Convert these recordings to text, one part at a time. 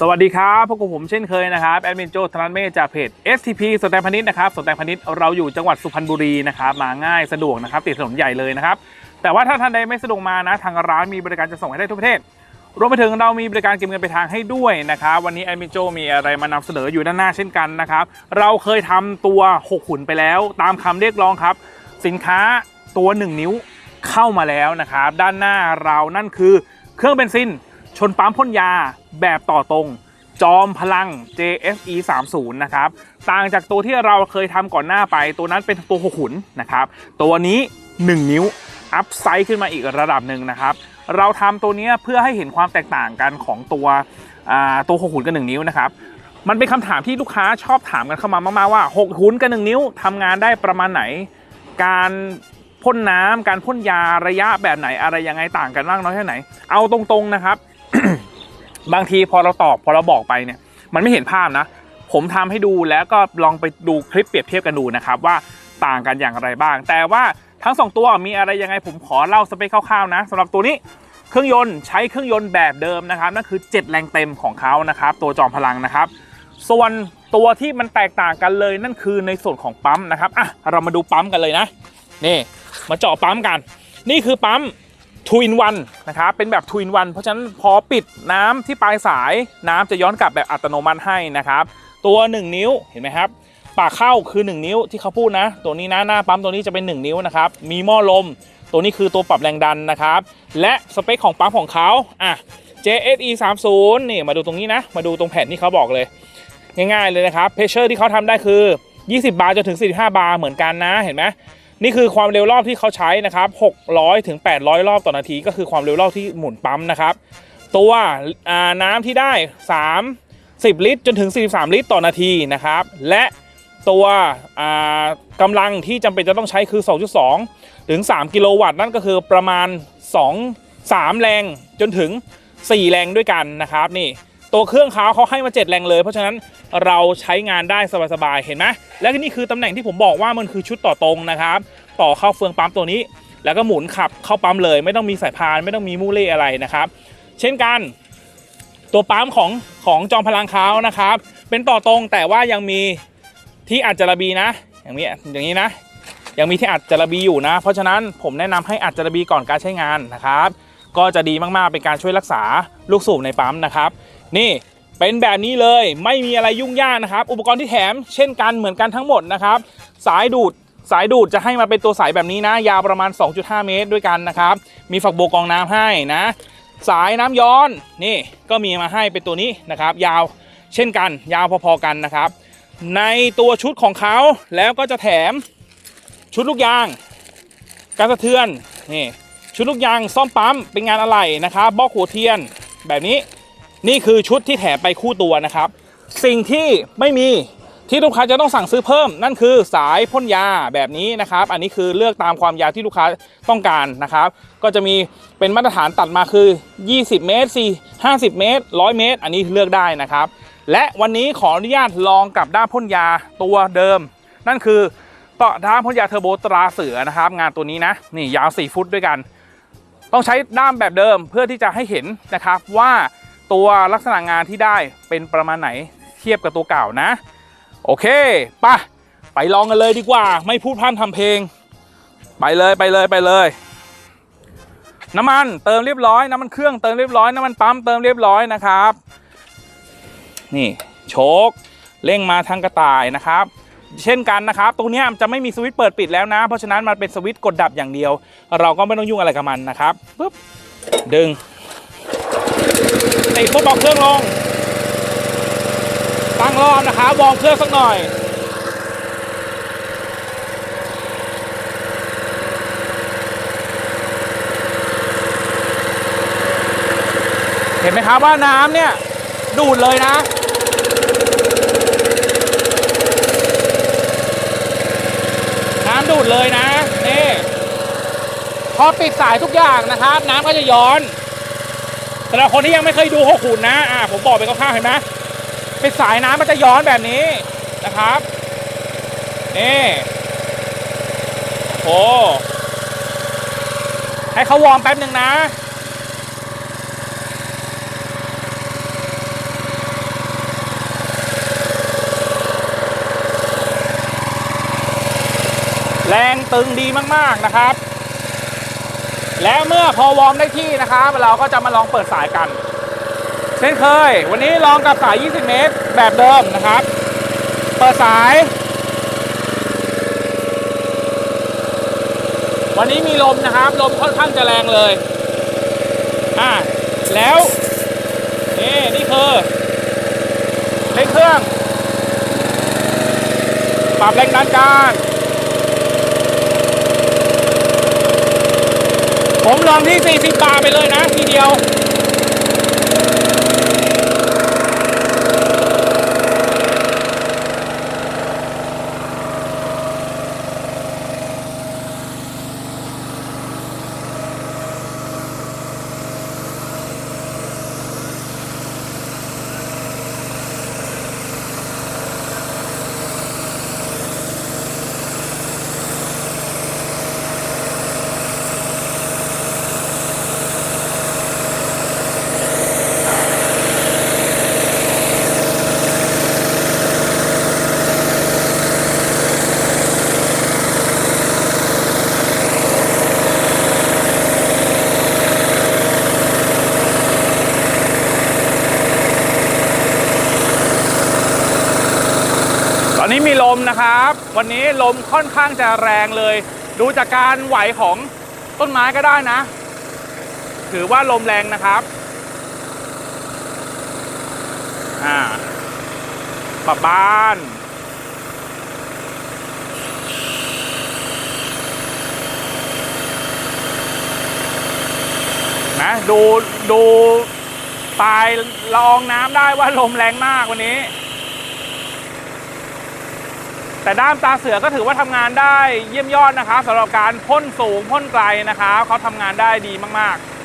สวัสดีครับพบกับผมเช่นเคยนะครับแอดมินโจธนัทเมฆจากเพจ STP สแตนพนิชนะครับสแตนพนิชเราอยู่จังหวัดสุพรรณบุรีนะครับมาง่ายสะดวกนะครับติดถนนใหญ่เลยนะครับแต่ว่าถ้าท่านใดไม่สะดวกมานะทางร้านมีบริการจะส่งให้ได้ทั่วประเทศรวมไปถึงเรามีบริการเก็บเงินไปทางให้ด้วยนะครับวันนี้แอดมินโจมีอะไรมานำเสนออยู่ด้านหน้าเช่นกันนะครับเราเคยทำตัว6ขุนไปแล้ว ตามคำเรียกร้องครับ สินค้าตัว 1 นิ้วเข้ามาแล้วนะครับด้านหน้าเรานั่นคือเครื่องเบนซินชนปั๊มพ่นยา แบบต่อตรง จอมพลัง JFE 30นะครับต่างจากตัวที่เราเคยทำก่อนหน้าไป ตัวนั้นเป็นตัวหกขุนนะครับตัวนี้ 1 นิ้วอัพไซด์ขึ้นมาอีกระดับหนึ่งนะครับ เราทำตัวนี้เพื่อให้เห็นความแตกต่างกันของตัวอ่าตัวหกขุนกับ1นิ้วนะครับมันเป็นคำถามที่ลูกค้าชอบถามกันเข้ามามากๆว่า6หุนกับ1นิ้วทำงานได้ประมาณไหน การพ่นน้ำการพ่นยาระยะแบบไหนอะไรยังไงต่างกันมากน้อยแค่ไหน เอาตรงๆนะครับ บางทีพอเราตอบพอเราบอกไปเนี่ยมันไม่เห็นภาพนะ ผมทำให้ดูแล้วก็ลองไปดูคลิปเปรียบเทียบกันดูนะครับว่าต่างกันอย่างไรบ้าง แต่ว่าทั้งสองตัวมีอะไรยังไงผมขอเล่าสเปคคร่าวๆนะสำหรับตัวนี้เครื่องยนต์ใช้เครื่องยนต์แบบเดิมนะครับนั่นคือ 7 แรงเต็มของเขานะครับ ตัวจอมพลังนะครับ ส่วนตัวที่มันแตกต่างกันเลยนั่นคือในส่วนของปั๊มนะครับอะเรามาดูปั๊มกันเลยนะนี่มาเจาะปั๊มกัน นี่คือปั๊ม ทูอินวันนะครับเป็นแบบทูอินวันเพราะฉะนั้นพอปิดน้ำที่ปลายสายน้ำจะย้อนกลับแบบอัตโนมัติให้นะครับ ตัว 1 นิ้วเห็นไหมครับปากเข้าคือ 1 นิ้วที่เขาพูดนะ ตัวนี้นะหน้าปั๊มตัวนี้จะเป็น 1 นิ้วนะครับมีหม้อลม ตัวนี้คือตัวปรับแรงดันนะครับ และสเปคของปั๊มของเขาอะ JSE 30นี่มาดูตรงนี้นะ มาดูตรงแผ่นที่เขาบอกเลย ง่ายๆเลยนะครับเพชเชอร์ที่เขาทำได้คือ 20 บาร์จนถึง 45 บาร์เหมือนกันนะเห็นไหม นี่คือความเร็วรอบที่เขาใช้นะครับ600ถึง800 รอบต่อนาทีก็คือความเร็วรอบที่หมุนปั๊มนะครับ ตัวน้ำที่ได้30ลิตร จนถึง 43 ลิตรต่อนาทีนะครับ และตัวกำลังที่จำเป็นจะต้องใช้คือ 2.2 ถึง 3 กิโลวัตต์นั่นก็คือประมาณ 2 3 แรงจนถึง 4 แรงด้วยกันนะครับนี่ ตัวเครื่องเขาเขาให้มา 7 แรงเลย เพราะฉะนั้นเราใช้งานได้สบายๆ เห็นไหมและนี่คือตำแหน่งที่ผมบอกว่ามันคือชุดต่อตรงนะครับ ต่อเข้าเฟืองปั๊มตัวนี้ แล้วก็หมุนขับเข้าปั๊มเลย ไม่ต้องมีสายพานไม่ต้องมีมูเล่อะไรนะครับ เช่นกัน ตัวปั๊มของของจอมพลังเขานะครับ เป็นต่อตรงแต่ว่ายังมีที่อัดจระบีนะ อย่างนี้อย่างนี้นะ ยังมีที่อัดจระบีอยู่นะ เพราะฉะนั้นผมแนะนำให้อัดจระบีก่อนการใช้งานนะครับ ก็จะดีมากๆเป็นการช่วยรักษาลูกสูบในปั๊มนะครับ นี่เป็นแบบนี้เลยไม่มีอะไรยุ่งยากนะครับ อุปกรณ์ที่แถมเช่นกันเหมือนกันทั้งหมดนะครับ สายดูดสายดูดจะให้มาเป็นตัวสายแบบนี้นะ ยาวประมาณ 2.5 เมตรด้วยกันนะครับ มีฝักโบวกองน้ำให้นะ สายน้ำย้อนนี่ก็มีมาให้เป็นตัวนี้นะครับ ยาวเช่นกัน ยาวพอๆกันนะครับ ในตัวชุดของเขาแล้วก็จะแถมชุดลูกยางการสะเทือนนี่ชุดลูกยางซ่อมปั๊มเป็นงานอะไหล่นะครับบล็อกหัวเทียนแบบนี้ นี่คือชุดที่แถมไปคู่ตัวนะครับ สิ่งที่ไม่มีที่ลูกค้าจะต้องสั่งซื้อเพิ่ม นั่นคือสายพ่นยาแบบนี้นะครับ อันนี้คือเลือกตามความยาวที่ลูกค้าต้องการนะครับ ก็จะมีเป็นมาตรฐานตัดมาคือ 20 เมตร4 50 เมตร 100 เมตร อันนี้เลือกได้นะครับ และวันนี้ขออนุญาตลองกับด้ามพ่นยาตัวเดิม นั่นคือต่อด้ามพ่นยาเทอร์โบตราเสือนะครับ งานตัวนี้นะนี่ยาว 4 ฟุตด้วยกัน ต้องใช้ด้ามแบบเดิมเพื่อที่จะให้เห็นนะครับว่า ตัวลักษณะงานที่ได้เป็นประมาณไหนเทียบกับตัวเก่านะ โอเคปะไปลองกันเลยดีกว่า ไม่พูดพร่ำทำเพลง ไปเลยไปเลยไปเลย น้ำมันเติมเรียบร้อยน้ำมันเครื่องเติมเรียบร้อยน้ำมันปั๊มเติมเรียบร้อยนะครับ นี่โชคเร่งมาทางกระต่ายนะครับ เช่นกันนะครับ ตรงนี้จะไม่มีสวิตช์เปิดปิดแล้วนะ เพราะฉะนั้นมันเป็นสวิตช์กดดับอย่างเดียว เราก็ไม่ต้องยุ่งอะไรกับมันนะครับปึ๊บดึง ติดฟุตบอกเครื่องลง ตั้งรอบนะครับวอร์มเครื่องสักหน่อยเห็นไหมครับว่าน้ำเนี่ย ดูดเลยนะ น้ำดูดเลยนะนี่พอปิดสายทุกอย่างนะครับ น้ำก็จะย้อนำหรับคนที่ยังไม่เคยดูหกขุนนะอ่าผมบอกไปก็ข้าวเห็นไหมเป็นสายน้ำมันจะย้อนแบบนี้นะครับนี่โอ้ให้เขาวอร์มแป๊บหนึ่งนะแรงตึงดีมาก ๆ นะครับ และเมื่อพอวอร์มได้ที่นะครับเราก็จะมาลองเปิดสายกัน เช่นเคย วันนี้ลองกับสาย 20 เมตรแบบเดิมนะครับ เปิดสาย วันนี้มีลมนะครับ ลมค่อนข้างจะแรงเลย อ่าแล้วนี่นี่คือเร่งเครื่อง ปรับแรงดันการ ผมลองที่ 40 บาทไปเลยนะ ทีเดียว อนนี้มีลมนะครับ วันนี้ลมค่อนข้างจะแรงเลย ดูจากการไหวของต้นไม้ก็ได้นะ ถือว่าลมแรงนะครับอ่าปรับบ้านนะดูดูปลายละอองน้ำได้ว่าลมแรงมากวันนี้ แต่ด้ามตาเสือก็ถือว่าทำงานได้เยี่ยมยอดนะครับสำหรับการพ่นสูงพ่นไกลนะครับเขาทำงานได้ดีมากๆ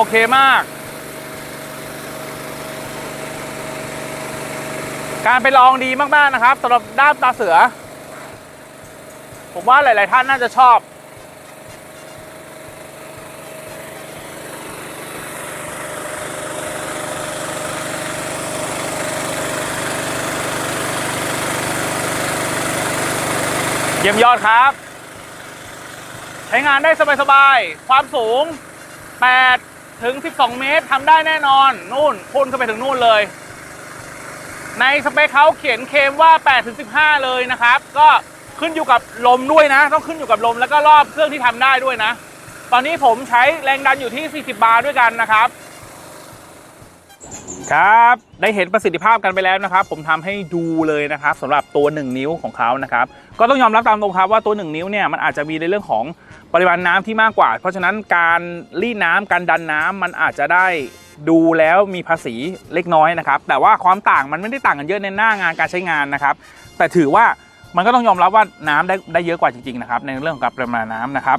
โอเคมาก การไปลองดีมากๆนะครับสำหรับด้ามตาเสือ ผมว่าหลาย ๆ ท่านน่าจะชอบ เยี่ยมยอดครับใช้งานได้สบายๆ ความสูง 8 ถึง 12 เมตรทำได้แน่นอนนู่นพุ่นเข้าไปถึงนู่นเลย ในสเปคเขาเขียนเคมว่า8ถึง15 เลยนะครับ ก็ขึ้นอยู่กับลมด้วยนะ ต้องขึ้นอยู่กับลมแล้วก็รอบเครื่องที่ทำได้ด้วยนะ ตอนนี้ผมใช้แรงดันอยู่ที่ 40 บาร์ด้วยกันนะครับ ครับ ได้เห็นประสิทธิภาพกันไปแล้วนะครับ ผมทำให้ดูเลยนะครับสำหรับตัว 1 นิ้วของเขานะครับ ก็ต้องยอมรับตามตรงครับว่าตัว 1 นิ้วเนี่ยมันอาจจะมีในเรื่องของปริมาณน้ำที่มากกว่า เพราะฉะนั้นการรีดน้ำการดันน้ำมันอาจจะได้ดูแล้วมีภาษีเล็กน้อยนะครับ แต่ว่าความต่างมันไม่ได้ต่างกันเยอะในหน้างานการใช้งานนะครับ แต่ถือว่ามันก็ต้องยอมรับว่าน้ำได้ได้เยอะกว่าจริงๆนะครับในเรื่องของการปริมาณน้ำนะครับ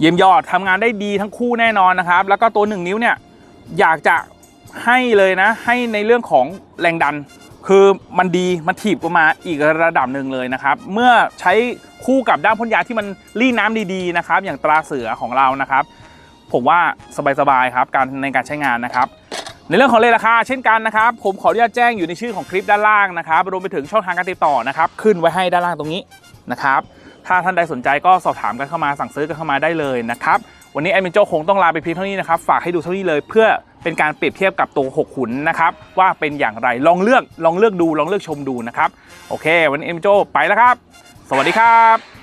เยี่ยมยอดทำงานได้ดีทั้งคู่แน่นอนนะครับ แล้วก็ตัว 1 นิ้วเนี่ยอยากจะ ให้เลยนะ ให้ในเรื่องของแรงดัน คือมันดีมันถีบออกมาอีกระดับหนึ่งเลยนะครับ เมื่อใช้คู่กับด้ามพ่นยาที่มันรีน้ำดีๆนะครับ อย่างตราเสือของเรานะครับ ผมว่าสบายๆครับการในการใช้งานนะครับในเรื่องของเลราคาเช่นกันนะครับ ผมขออนุญาตแจ้งอยู่ในชื่อของคลิปด้านล่างนะครับรวมไปถึงช่องทางการติดต่อนะครับ ขึ้นไว้ให้ด้านล่างตรงนี้นะครับ ถ้าท่านใดสนใจก็สอบถามกันเข้ามาสั่งซื้อกันเข้ามาได้เลยนะครับ วันนี้แอดมินโจคงต้องลาไปเพียงเท่านี้นะครับ ฝากให้ดูเท่านี้เลยเพื่อเป็นการเปรียบเทียบกับตัว6ขุนนะครับ ว่าเป็นอย่างไรลองเลือกลองเลือกดูลองเลือกชมดูนะครับ โอเค วันนี้แอดมินโจไปแล้วครับสสวัสดีครับ